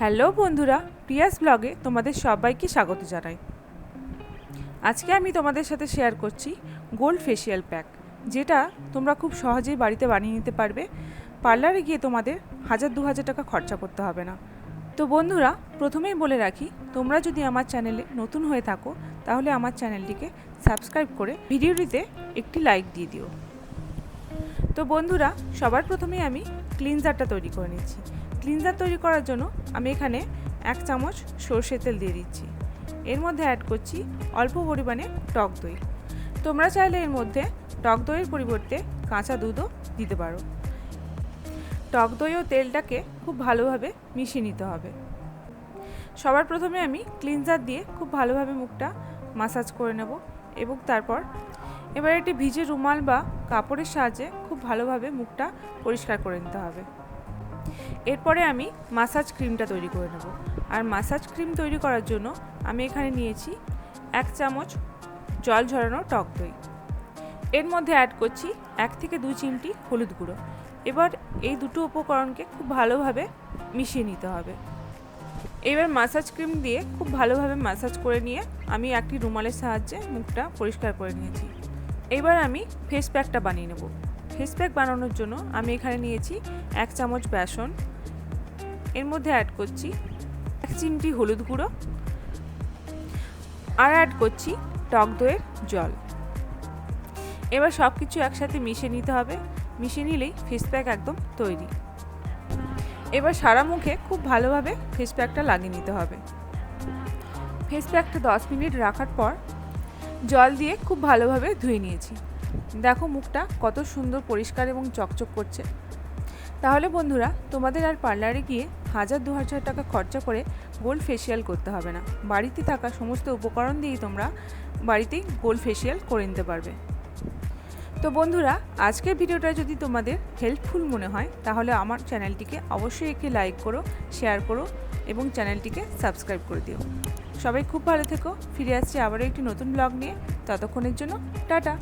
Hello বন্ধুরা, Prius ব্লগে তোমাদের সবাইকে স্বাগত জানাই। আজকে আমি তোমাদের সাথে শেয়ার করছি গোল্ড ফেসিয়াল প্যাক, যেটা তোমরা খুব সহজেই বাড়িতে বানিয়ে নিতে পারবে। পার্লারে গিয়ে তোমাদের হাজার দু হাজার টাকা খরচা করতে হবে না। তো বন্ধুরা, প্রথমেই বলে রাখি, তোমরা যদি আমার চ্যানেলে নতুন হয়ে থাকো, তাহলে আমার চ্যানেলটিকে সাবস্ক্রাইব করে ভিডিওটিতে একটি লাইক দিয়ে দিও। তো বন্ধুরা, সবার প্রথমেই আমি ক্লিনজারটা তৈরি করে নিচ্ছি। ক্লিনজার তৈরি করার জন্য আমি এখানে এক চামচ সর্ষের তেল দিয়ে দিচ্ছি। এর মধ্যে অ্যাড করছি অল্প পরিমাণে টক দই। তোমরা চাইলে এর মধ্যে টক দইয়ের পরিবর্তে কাঁচা দুধও দিতে পারো। টক দই ও তেলটাকে খুব ভালোভাবে মিশিয়ে নিতে হবে। সবার প্রথমে আমি ক্লিনজার দিয়ে খুব ভালোভাবে মুখটা মাসাজ করে নেব এবং তারপর এবার একটি ভিজে রুমাল বা কাপড়ের সাহায্যে খুব ভালোভাবে মুখটা পরিষ্কার করে নিতে হবে। এরপরে আমি মাসাজ ক্রিমটা তৈরি করে নেব। আর মাসাজ ক্রিম তৈরি করার জন্য আমি এখানে নিয়েছি এক চামচ জল ঝরানো টক দই। এর মধ্যে অ্যাড করছি এক থেকে দুই চিমটি হলুদ গুঁড়ো। এবার এই দুটো উপকরণকে খুব ভালোভাবে মিশিয়ে নিতে হবে। এবার মাসাজ ক্রিম দিয়ে খুব ভালোভাবে মাসাজ করে নিয়ে আমি একটি রুমালের সাহায্যে মুখটা পরিষ্কার করে নিয়েছি। এবার আমি ফেস প্যাকটা বানিয়ে নেব। ফেস প্যাক বানানোর জন্য আমি এখানে নিয়েছি এক চামচ বেসন। এর মধ্যে অ্যাড করছি এক চিমটি হলুদ গুঁড়ো আর অ্যাড করছি টক দইয়ের জল। এবার সব কিছু একসাথে মিশিয়ে নিতে হবে। মিশিয়ে নিলেই ফেস প্যাক একদম তৈরি। এবার সারা মুখে খুব ভালোভাবে ফেস প্যাকটা লাগিয়ে নিতে হবে। ফেস প্যাকটা দশ মিনিট রাখার পর জল দিয়ে খুব ভালোভাবে ধুয়ে নিয়েছি। দেখো মুখটা কত সুন্দর, পরিষ্কার এবং চকচক করছে। তাহলে বন্ধুরা, তোমাদের আর পার্লারে গিয়ে হাজার দু হাজার টাকা খরচা করে গোল্ড ফেসিয়াল করতে হবে না। বাড়িতে থাকা সমস্ত উপকরণ দিয়েই তোমরা বাড়িতেই গোল্ড ফেসিয়াল করে নিতে পারবে। তো বন্ধুরা, আজকের ভিডিওটা যদি তোমাদের হেল্পফুল মনে হয়, তাহলে আমার চ্যানেলটিকে অবশ্যই একটি লাইক করো শেয়ার করো এবং চ্যানেলটিকে সাবস্ক্রাইব করে দিও। সবাই খুব ভালো থেকো, ফিরে আসছি আবারও একটি নতুন ব্লগ নিয়ে। ততক্ষণের জন্য টাটা।